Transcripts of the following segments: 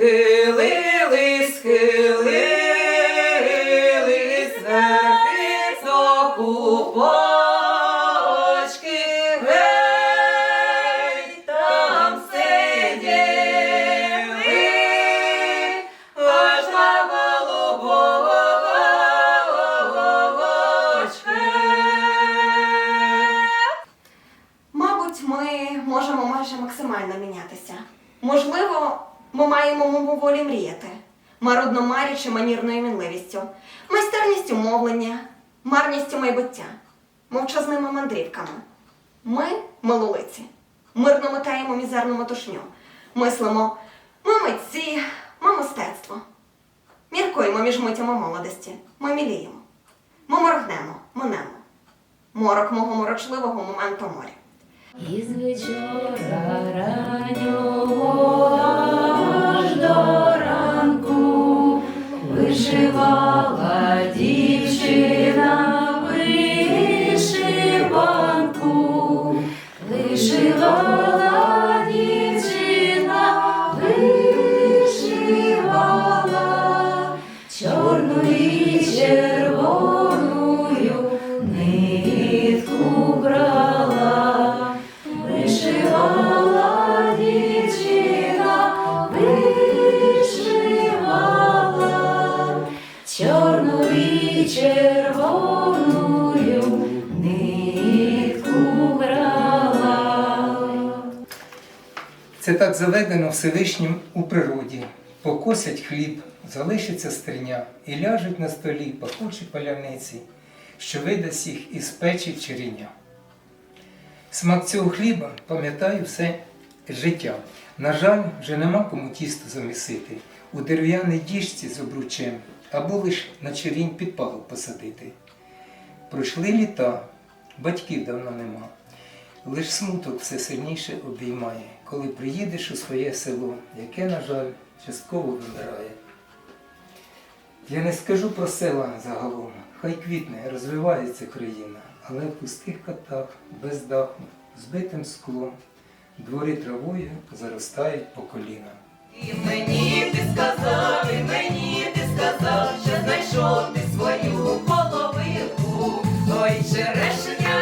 Схилились, схилились верхи соку почки, гей, там сиділи, аж на. Мабуть, ми можемо майже максимально мінятися. Можливо, ми маємо мововолі мріяти, марудно марячи манірною мінливістю, майстерністю мовлення, марністю майбуття, мовчазними мандрівками. Ми, милолиці, мирно метаємо мізерну метушню, мислимо ми митці, ми мистецтво. Міркуємо між митями молодості, ми міліємо. Ми моргнемо, минемо. Морок мого морочливого моменту моря. Із вечора вишивала дівчина червоною нитку брала. Це так заведено Всевишнім у природі. Покосять хліб, залишиться стриня, і ляжуть на столі пахучі паляниці, що видасть їх із печі череня. Смак цього хліба пам'ятаю все життя. На жаль, вже нема кому тісто замісити у дерев'яній діжці з обручем, або лиш на черінь підпалу посадити. Пройшли літа, батьків давно нема. Лиш смуток все сильніше обіймає, коли приїдеш у своє село, яке, на жаль, частково вимирає. Я не скажу про села загалом, хай квітне, розвивається країна, але в пустих катах, без даху, збитим склом, двори травою заростають по коліна. І мені ти сказав, і мені ти сказав, знайшов свою половинку. Ой, черешня,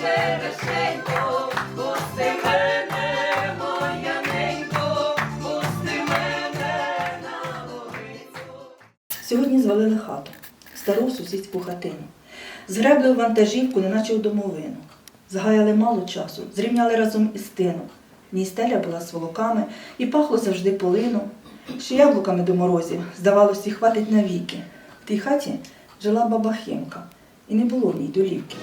черешенько, пусти мене, моя ненько, пусти мене на вулицю. Сьогодні звалили хату, стару сусідську хатину. Згребли в вантажівку, неначе в домовину. Згаяли мало часу, зрівняли разом із тином. Ній стеля була з волоками і пахло завжди полином. Ще яблуками до морозів, здавалося, хватить навіки. Тій хаті жила баба Хемка і не було в ній долівки.